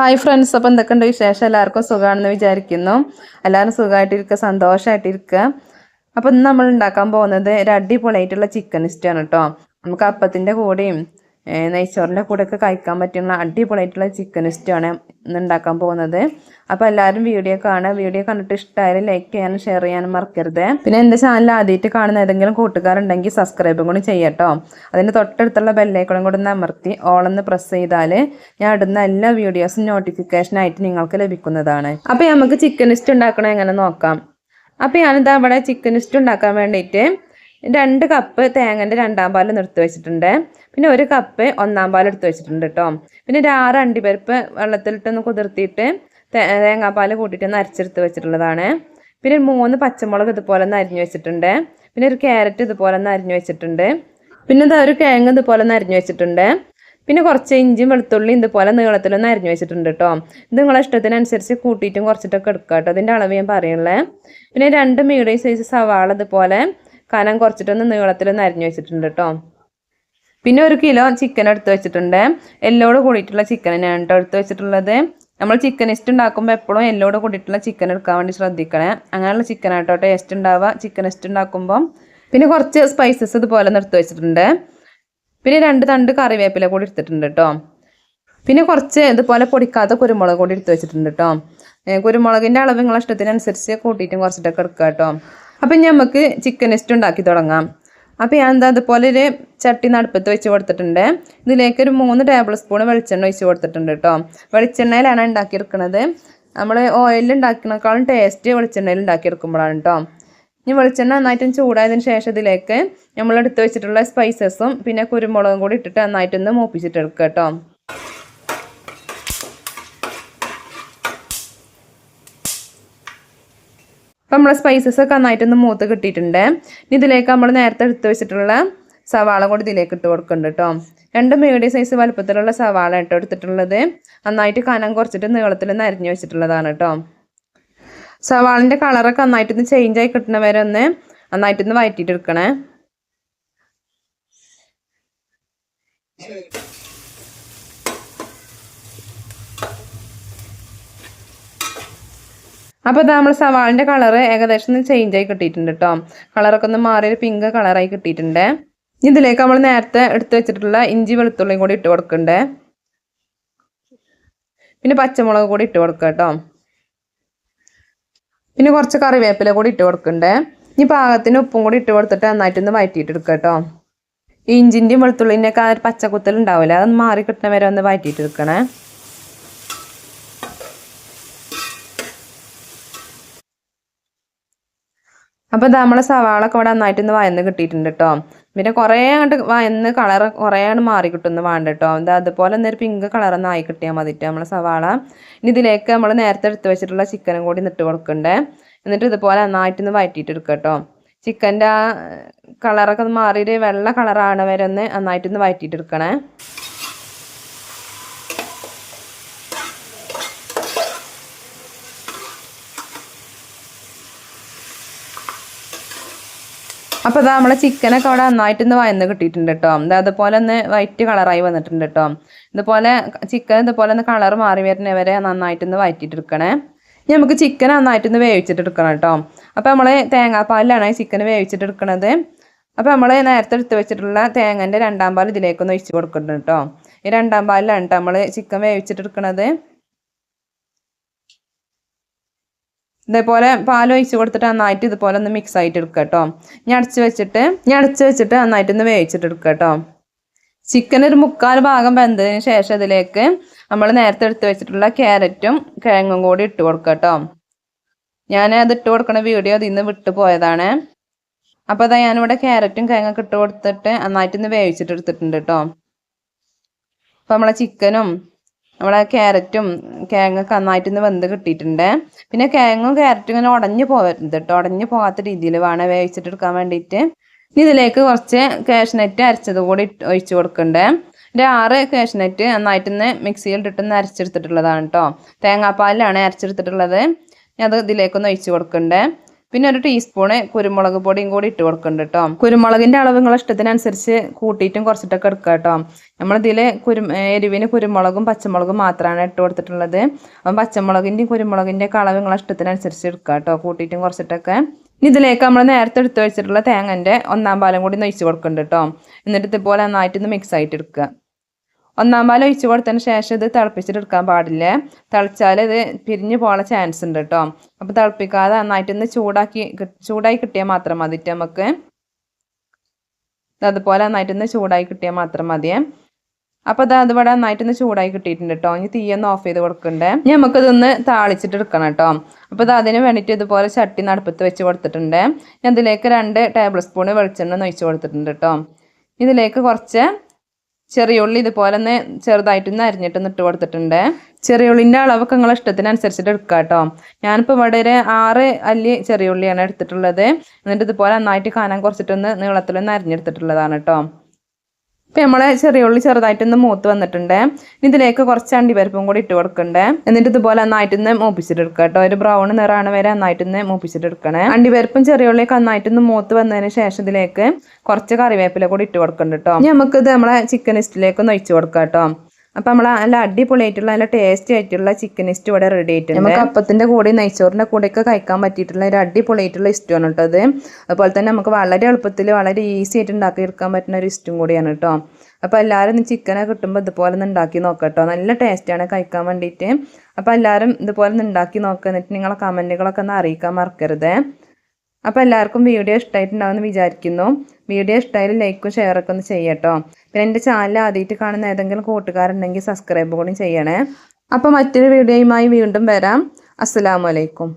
Hi friends അപ്പോൾ എന്തൊക്കെയുണ്ട് വിശേഷം? എല്ലാവർക്കും സുഖമാണെന്ന് വിചാരിക്കുന്നു. എല്ലാവരും സുഖമായിട്ടിരിക്കുക സന്തോഷമായിട്ടിരിക്കുക അപ്പോൾ ഇന്ന് നമ്മൾ ഉണ്ടാക്കാൻ പോകുന്നത് ഒരു അടിപൊളിയായിട്ടുള്ള ചിക്കൻ ഇസ്റ്റാണ് കേട്ടോ നമുക്ക് അപ്പത്തിന്റെ കൂടെയും നെയ്ച്ചോറിന്റെ കൂടെയൊക്കെ കഴിക്കാൻ പറ്റുന്ന അടിപൊളിയായിട്ടുള്ള ചിക്കൻ ഇഷ്ടമാണ് ഇന്ന് ഉണ്ടാക്കാൻ പോകുന്നത്. അപ്പോൾ എല്ലാവരും വീഡിയോ കാണുക. വീഡിയോ കണ്ടിട്ട് ഇഷ്ടമായാലും ലൈക്ക് ചെയ്യാനും ഷെയർ ചെയ്യാനും മറക്കരുത്. പിന്നെ എന്റെ ചാനൽ ആദ്യമായിട്ട് കാണുന്ന ഏതെങ്കിലും കൂട്ടുകാരുണ്ടെങ്കിൽ സബ്സ്ക്രൈബും കൂടി ചെയ്യട്ടോ അതിന്റെ തൊട്ടടുത്തുള്ള ബെല്ലൈക്കണും കൂടി ഒന്ന് അമർത്തി ഓളൊന്ന് പ്രസ് ചെയ്താൽ ഞാൻ ഇടുന്ന എല്ലാ വീഡിയോസും നോട്ടിഫിക്കേഷനായിട്ട് നിങ്ങൾക്ക് ലഭിക്കുന്നതാണ്. അപ്പോൾ നമുക്ക് ചിക്കൻ ഇസ്റ്റ് ഉണ്ടാക്കണം എങ്ങനെ നോക്കാം. അപ്പോൾ ഞാനിതാ ഇവിടെ ചിക്കൻ ഇസ്റ്റ് ഉണ്ടാക്കാൻ വേണ്ടിയിട്ട് രണ്ട് കപ്പ് തേങ്ങന്റെ രണ്ടാം പാൽ നിർത്തി വെച്ചിട്ടുണ്ട്. പിന്നെ ഒരു കപ്പ് ഒന്നാം പാൽ എടുത്ത് വെച്ചിട്ടുണ്ട് കേട്ടോ പിന്നെ ഒരു ആറ് അണ്ടിപ്പരിപ്പ് വെള്ളത്തിലിട്ടൊന്ന് കുതിർത്തിയിട്ട് തേങ്ങാപ്പാൽ കൂട്ടിയിട്ട് ഒന്ന് അരച്ചെടുത്ത് വെച്ചിട്ടുള്ളതാണ്. പിന്നെ മൂന്ന് പച്ചമുളക് ഇതുപോലെ ഒന്ന് അരിഞ്ഞു വെച്ചിട്ടുണ്ട്. പിന്നെ ഒരു ക്യാരറ്റ് ഇതുപോലെ ഒന്ന് അരിഞ്ഞു വെച്ചിട്ടുണ്ട്. പിന്നെ ഇതാ ഒരു കിഴങ്ങ് ഇതുപോലെ ഒന്ന് അരിഞ്ഞു വെച്ചിട്ടുണ്ട്. പിന്നെ കുറച്ച് ഇഞ്ചിയും വെളുത്തുള്ളിയും ഇതുപോലെ നീളത്തിലൊന്ന് അരിഞ്ഞു വെച്ചിട്ടുണ്ട് കേട്ടോ ഇത് നിങ്ങളെ ഇഷ്ടത്തിനനുസരിച്ച് കൂട്ടിയിട്ടും കുറച്ചിട്ടൊക്കെ എടുക്കുക കേട്ടോ അതിന്റെ അളവ് ഞാൻ പറയുള്ളേ പിന്നെ രണ്ട് മീഡിയം സൈസ് സവാള ഇതുപോലെ കനം കുറച്ചിട്ടൊന്ന് നീളത്തിലൊന്ന് അരിഞ്ഞു വെച്ചിട്ടുണ്ട് കേട്ടോ പിന്നെ ഒരു കിലോ ചിക്കൻ എടുത്ത് വെച്ചിട്ടുണ്ട്. എല്ലോട് കൂടിയിട്ടുള്ള ചിക്കൻ തന്നെയാണ് കേട്ടോ എടുത്ത് വെച്ചിട്ടുള്ളത്. നമ്മൾ ചിക്കൻ ഇസ്റ്റ് ഉണ്ടാക്കുമ്പോൾ എപ്പോഴും എല്ലോട് കൂടിയിട്ടുള്ള ചിക്കൻ എടുക്കാൻ വേണ്ടി ശ്രദ്ധിക്കണേ. അങ്ങനെയുള്ള ചിക്കൻ ആട്ടോ ടേസ്റ്റ് ഉണ്ടാവുക. ചിക്കൻ ഇസ്റ്റ് ഉണ്ടാക്കുമ്പോൾ പിന്നെ കുറച്ച് സ്പൈസസ് ഇതുപോലെ നിർത്തി വെച്ചിട്ടുണ്ട്. പിന്നെ രണ്ട് തണ്ട് കറിവേപ്പില കൂടി എടുത്തിട്ടുണ്ട് കേട്ടോ പിന്നെ കുറച്ച് ഇതുപോലെ പൊടിക്കാത്ത കുരുമുളക് കൂടി എടുത്ത് വെച്ചിട്ടുണ്ട് കേട്ടോ കുരുമുളകിന്റെ അളവ് നിങ്ങളെ ഇഷ്ടത്തിനനുസരിച്ച് കൂട്ടിയിട്ടും കുറച്ചിട്ടൊക്കെ എടുക്കുക കേട്ടോ അപ്പം നമുക്ക് ചിക്കൻ നെസ്റ്റ് ഉണ്ടാക്കി തുടങ്ങാം. അപ്പോൾ ഞാൻ എന്താ അതുപോലെ ഒരു ചട്ടി നടുപ്പത്ത് വെച്ച് കൊടുത്തിട്ടുണ്ട്. ഇതിലേക്ക് ഒരു മൂന്ന് ടേബിൾ സ്പൂൺ വെളിച്ചെണ്ണ ഒഴിച്ച് കൊടുത്തിട്ടുണ്ട് കേട്ടോ വെളിച്ചെണ്ണയിലാണ് ഉണ്ടാക്കിയെടുക്കുന്നത് നമ്മൾ ഓയിലിൽ ഉണ്ടാക്കുന്നേക്കാളും ടേസ്റ്റ് വെളിച്ചെണ്ണയിൽ ഉണ്ടാക്കിയെടുക്കുമ്പോഴാണ് കേട്ടോ ഇനി വെളിച്ചെണ്ണ നന്നായിട്ടും ചൂടായതിന് ശേഷം ഇതിലേക്ക് നമ്മൾ എടുത്ത് വെച്ചിട്ടുള്ള സ്പൈസസും പിന്നെ കുരുമുളകും കൂടി ഇട്ടിട്ട് നന്നായിട്ടൊന്ന് മൂപ്പിച്ചിട്ടെടുക്കുക കേട്ടോ അപ്പം നമ്മൾ സ്പൈസസ് ഒക്കെ നന്നായിട്ടൊന്ന് മൂത്ത് കിട്ടിയിട്ടുണ്ട്. ഇനി ഇതിലേക്ക് നമ്മൾ നേരത്തെ എടുത്ത് വെച്ചിട്ടുള്ള സവാള കൂടി ഇതിലേക്ക് ഇട്ട് കൊടുക്കുന്നുണ്ട് കേട്ടോ. രണ്ട് മീഡിയം സൈസ് വലുപ്പത്തിലുള്ള സവാള ഇട്ട് എടുത്തിട്ടുള്ളത്. നന്നായിട്ട് കനം കുറച്ചിട്ട് നീളത്തിൽ ഒന്ന് അരിഞ്ഞു വെച്ചിട്ടുള്ളതാണ് കേട്ടോ. സവാളിന്റെ കളറൊക്കെ നന്നായിട്ടൊന്ന് ചേഞ്ച് ആയി കിട്ടുന്ന വരെ ഒന്ന് നന്നായിട്ടൊന്ന് വഴറ്റിയിട്ട് എടുക്കണേ. അപ്പോൾ നമ്മൾ സവാളിന്റെ കളറ് ഏകദേശം ഒന്ന് ചേഞ്ച് ആയി കിട്ടിയിട്ടുണ്ട് കേട്ടോ കളറൊക്കെ ഒന്ന് മാറി പിങ്ക് കളറായി കിട്ടിയിട്ടുണ്ട്. ഇതിലേക്ക് നമ്മൾ നേരത്തെ എടുത്തു വെച്ചിട്ടുള്ള ഇഞ്ചി വെളുത്തുള്ളിയും കൂടി ഇട്ട് കൊടുക്കണ്ടേ? പിന്നെ പച്ചമുളക് കൂടി ഇട്ട് കൊടുക്കുക കേട്ടോ പിന്നെ കുറച്ച് കറിവേപ്പില കൂടി ഇട്ട് കൊടുക്കണ്ടേ? ഇനി പാകത്തിന് ഉപ്പും കൂടി ഇട്ട് കൊടുത്തിട്ട് നന്നായിട്ടൊന്ന് വഴറ്റിയിട്ടെടുക്കുക കേട്ടോ ഇഞ്ചിന്റെയും വെളുത്തുള്ളിന്റെയൊക്കെ ആ ഒരു പച്ചക്കുത്തൽ ഉണ്ടാവില്ല അതൊന്ന് മാറി കിട്ടണ വരെ ഒന്ന് വഴറ്റിയിട്ട് അപ്പോൾ ഇത് നമ്മളെ സവാളൊക്കെ ഇവിടെ നന്നായിട്ട് ഇന്ന് വയന്ന് കിട്ടിയിട്ടുണ്ട് കേട്ടോ പിന്നെ കുറേ അങ്ങോട്ട് വയന്ന് കളർ കുറേ ആണ് മാറി കിട്ടുന്നു വേണ്ട കേട്ടോ ഇത് അതുപോലെ തന്നെ ഒരു പിങ്ക് കളറൊന്ന് ആയി കിട്ടിയാൽ മതിട്ടോ നമ്മളെ സവാള. ഇനി ഇതിലേക്ക് നമ്മൾ നേരത്തെ എടുത്ത് വെച്ചിട്ടുള്ള ചിക്കനും കൂടി നിട്ട് കൊടുക്കണ്ടേ. എന്നിട്ട് ഇതുപോലെ നന്നായിട്ടൊന്ന് വഴറ്റിയിട്ട് എടുക്കുക കേട്ടോ ചിക്കന്റെ ആ കളറൊക്കെ ഒന്ന് മാറിയിട്ട് വെള്ള കളറാണ് വരെ ഒന്ന് നന്നായിട്ടൊന്ന് വഴറ്റിയിട്ട് എടുക്കണേ. അപ്പോൾ അതാ നമ്മളെ ചിക്കനൊക്കെ അവിടെ നന്നായിട്ടൊന്ന് വയന്ന് കിട്ടിയിട്ടുണ്ട് കേട്ടോ ഇത് അതുപോലെ ഒന്ന് വൈറ്റ് കളറായി വന്നിട്ടുണ്ട് കേട്ടോ ഇതുപോലെ ചിക്കൻ ഇതുപോലെ ഒന്ന് കളർ മാറി വരുന്നവരെ നന്നായിട്ടൊന്ന് വഴറ്റിയിട്ടെടുക്കണേ ഇനി നമുക്ക് ചിക്കൻ നന്നായിട്ടൊന്ന് വേവിച്ചിട്ട് എടുക്കണം കേട്ടോ അപ്പോൾ നമ്മൾ തേങ്ങാപ്പാലിലാണ് ചിക്കൻ വേവിച്ചിട്ട് എടുക്കണത് അപ്പോൾ നമ്മൾ നേരത്തെ എടുത്ത് വെച്ചിട്ടുള്ള തേങ്ങന്റെ രണ്ടാം പാൽ ഇതിലേക്കൊന്ന് ഒഴിച്ച് കൊടുക്കുന്നുണ്ട് കേട്ടോ ഈ രണ്ടാം പാലിലാണ് നമ്മൾ ചിക്കൻ വേവിച്ചിട്ട് ഇതേപോലെ പാൽ ഒഴിച്ച് കൊടുത്തിട്ട് നന്നായിട്ട് ഇതുപോലെ ഒന്ന് മിക്സ് ആയിട്ട് എടുക്കുക കേട്ടോ ഞാൻ അടച്ച് വെച്ചിട്ട് ഞാൻ അടച്ച് വെച്ചിട്ട് നന്നായിട്ട് ഒന്ന് വേവിച്ചിട്ട് എടുക്കുക കേട്ടോ ചിക്കൻ ഒരു മുക്കാൽ ഭാഗം വെന്തതിന് ശേഷം ഇതിലേക്ക് നമ്മൾ നേരത്തെ എടുത്ത് വെച്ചിട്ടുള്ള ക്യാരറ്റും കിഴങ്ങും കൂടി ഇട്ട് കൊടുക്കുക കേട്ടോ ഞാൻ അത് ഇട്ട് കൊടുക്കുന്ന വീഡിയോ അതിൽ നിന്ന് വിട്ടു പോയതാണ്. അപ്പോൾ അതാ ഞാനിവിടെ ക്യാരറ്റും കിഴങ്ങൊക്കെ ഇട്ട് കൊടുത്തിട്ട് നന്നായിട്ട് ഒന്ന് വേവിച്ചിട്ട് എടുത്തിട്ടുണ്ട് കേട്ടോ അപ്പോൾ നമ്മളെ ചിക്കനും നമ്മളെ ക്യാരറ്റും കിഴങ്ങൊക്കെ നന്നായിട്ടൊന്ന് വെന്ത് കിട്ടിയിട്ടുണ്ട്. പിന്നെ കിഴങ്ങും ക്യാരറ്റും ഇങ്ങനെ ഉടഞ്ഞു പോകരുത് കേട്ടോ ഉടഞ്ഞു പോകാത്ത രീതിയിൽ വേണം വേവിച്ചിട്ടെടുക്കാൻ വേണ്ടിയിട്ട്. ഇനി ഇതിലേക്ക് കുറച്ച് കാഷ്നെറ്റ് അരച്ചത് കൂടി ഒഴിച്ചു കൊടുക്കണ്ടേ. ഒരു ആറ് കാഷ്നെറ്റ് നന്നായിട്ടൊന്ന് മിക്സിയിൽ ഇട്ടിട്ടൊന്ന് അരച്ചെടുത്തിട്ടുള്ളതാണ് കേട്ടോ തേങ്ങാപ്പാലിലാണ് അരച്ചെടുത്തിട്ടുള്ളത്. അത് ഇതിലേക്കൊന്ന് ഒഴിച്ചു കൊടുക്കണ്ടേ. പിന്നെ ഒരു ടീസ്പൂണ് കുരുമുളക് പൊടിയും കൂടി ഇട്ട് കൊടുക്കുന്നുണ്ട് കേട്ടോ കുരുമുളകിന്റെ അളവ് നിങ്ങളെ ഇഷ്ടത്തിനനുസരിച്ച് കൂട്ടിയിട്ടും കുറച്ചിട്ടൊക്കെ എടുക്കുക കേട്ടോ നമ്മളിതിൽ കുരു എരിവിന് കുരുമുളകും പച്ചമുളകും മാത്രമാണ് ഇട്ട് കൊടുത്തിട്ടുള്ളത്. അപ്പം പച്ചമുളകിന്റെയും കുരുമുളകിന്റെ ഒക്കെ അളവ് നിങ്ങളെ ഇഷ്ടത്തിനനുസരിച്ച് എടുക്കുക കേട്ടോ കൂട്ടിയിട്ടും കുറച്ചിട്ടൊക്കെ. ഇനി ഇതിലേക്ക് നമ്മൾ നേരത്തെ എടുത്ത് വെച്ചിട്ടുള്ള തേങ്ങന്റെ ഒന്നാം പാലം കൂടി നൊയിച്ച് കൊടുക്കുന്നുണ്ട് കേട്ടോ എന്നിട്ട് ഇതുപോലെ നന്നായിട്ടൊന്ന് മിക്സ് ആയിട്ട് എടുക്കുക ഒന്നാം പാൽ ഒഴിച്ചു കൊടുത്തതിന് ശേഷം ഇത് തിളപ്പിച്ചിട്ട് എടുക്കാൻ പാടില്ല. തിളച്ചാൽ ഇത് പിരിഞ്ഞു പോകാൻ ചാൻസ് ഉണ്ട് കേട്ടോ അപ്പോൾ തിളപ്പിക്കാതെ നന്നായിട്ടൊന്ന് ചൂടാക്കി ചൂടായി കിട്ടിയാൽ മാത്രം മതിട്ട് നമുക്ക്. അതുപോലെ നന്നായിട്ടൊന്ന് ചൂടായി കിട്ടിയാൽ മാത്രം മതിയേ അപ്പോൾ അത് അതിവിടെ നന്നായിട്ടൊന്ന് ചൂടായി കിട്ടിയിട്ടുണ്ട് കേട്ടോ ഇനി തീയൊന്ന് ഓഫ് ചെയ്ത് കൊടുക്കണ്ടേ. ഇനി നമുക്കിതൊന്ന് താളിച്ചിട്ട് എടുക്കണം കേട്ടോ അപ്പോൾ ഇത് അതിന് വേണ്ടിയിട്ട് ഇതുപോലെ ചട്ടി നടുപ്പത്ത് വെച്ച് കൊടുത്തിട്ടുണ്ട്. ഇതിലേക്ക് രണ്ട് ടേബിൾ സ്പൂൺ വെളിച്ചെണ്ണ ഒഴിച്ച് കൊടുത്തിട്ടുണ്ട് കേട്ടോ ഇതിലേക്ക് കുറച്ച് ചെറിയുള്ളി ഇതുപോലെ ഒന്ന് ചെറുതായിട്ടൊന്ന് അരിഞ്ഞിട്ടൊന്ന് ഇട്ട് കൊടുത്തിട്ടുണ്ട്. ചെറിയുള്ളിന്റെ അളവൊക്കെ നിങ്ങളെ ഇഷ്ടത്തിനനുസരിച്ചിട്ട് എടുക്കുക കേട്ടോ. ഞാനിപ്പോൾ ഇവിടെ ഒരു ആറ് അല്ലി ചെറിയ ഉള്ളിയാണ് എടുത്തിട്ടുള്ളത്. എന്നിട്ട് ഇതുപോലെ നന്നായിട്ട് കാനം കുറച്ചിട്ടൊന്ന് നീളത്തിലൊന്ന് അരിഞ്ഞെടുത്തിട്ടുള്ളതാണ് കേട്ടോ. ഇപ്പം നമ്മളെ ചെറിയ ഉള്ളി ചെറുതായിട്ടൊന്ന് മൂത്ത് വന്നിട്ടുണ്ട്. ഇതിലേക്ക് കുറച്ച് അണ്ടിപ്പരിപ്പും കൂടി ഇട്ട് കൊടുക്കണ്ടേ. എന്നിട്ട് ഇതുപോലെ നന്നായിട്ടൊന്ന് മൂപ്പിച്ചിട്ടെടുക്കുക കേട്ടോ. ഒരു ബ്രൗൺ നിറാണ് വരെ നന്നായിട്ടൊന്ന് മൂപ്പിച്ചിട്ടെടുക്കണേ. അണ്ടിപ്പരിപ്പും ചെറിയ ഉള്ളിയൊക്കെ നന്നായിട്ടൊന്ന് മൂത്ത് വന്നതിന് ശേഷം ഇതിലേക്ക് കുറച്ച് കറിവേപ്പില കൂടി ഇട്ട് കൊടുക്കണ്ട കേട്ടോ. നമുക്കിത് നമ്മളെ ചിക്കൻ ഇസ്റ്റിലേക്ക് ഒന്ന് ഒഴിച്ച് കൊടുക്കാം കേട്ടോ. അപ്പം നമ്മൾ നല്ല അടിപൊളിയായിട്ടുള്ള നല്ല ടേസ്റ്റി ആയിട്ടുള്ള ചിക്കൻ ഇസ്റ്റ് ഇവിടെ റെഡി ആയിട്ടുണ്ട്. നമുക്ക് അപ്പത്തിന്റെ കൂടെ നെയ്ച്ചോറിന്റെ കൂടെയൊക്കെ കഴിക്കാൻ പറ്റിയിട്ടുള്ള ഒരു അടിപൊളിയായിട്ടുള്ള ഇഷ്ടമാണ് കേട്ടോ അത്. അതുപോലെ തന്നെ നമുക്ക് വളരെ എളുപ്പത്തിൽ വളരെ ഈസി ആയിട്ട് ഉണ്ടാക്കി ഉണ്ടാക്കിയെടുക്കാൻ പറ്റുന്ന ഒരു ഇഷ്ടം കൂടിയാണ് കേട്ടോ. അപ്പോൾ എല്ലാവരും ചിക്കനെ കിട്ടുമ്പോൾ ഇതുപോലെ ഒന്ന് ഉണ്ടാക്കി നോക്കാം നല്ല ടേസ്റ്റാണ് കഴിക്കാൻ വേണ്ടിയിട്ട്. അപ്പോൾ എല്ലാവരും ഇതുപോലെ ഒന്ന് ഉണ്ടാക്കി നോക്കുക എന്നിട്ട് നിങ്ങളെ കമന്റുകളൊക്കെ ഒന്ന് അറിയിക്കാൻ മറക്കരുത്. അപ്പോൾ എല്ലാവർക്കും വീഡിയോ ഇഷ്ടമായിട്ടുണ്ടാവുമെന്ന് വിചാരിക്കുന്നു. വീഡിയോ ഇഷ്ടമായാലും ലൈക്കും ഷെയറൊക്കെ ഒന്ന് ചെയ്യട്ടോ പിന്നെ എന്റെ ചാനൽ ആദ്യമായിട്ട് കാണുന്ന ഏതെങ്കിലും കൂട്ടുകാരുണ്ടെങ്കിൽ സബ്സ്ക്രൈബ് കൂടി ചെയ്യണേ. അപ്പോൾ മറ്റൊരു വീഡിയോയുമായി വീണ്ടും വരാം. അസ്സാമലൈക്കും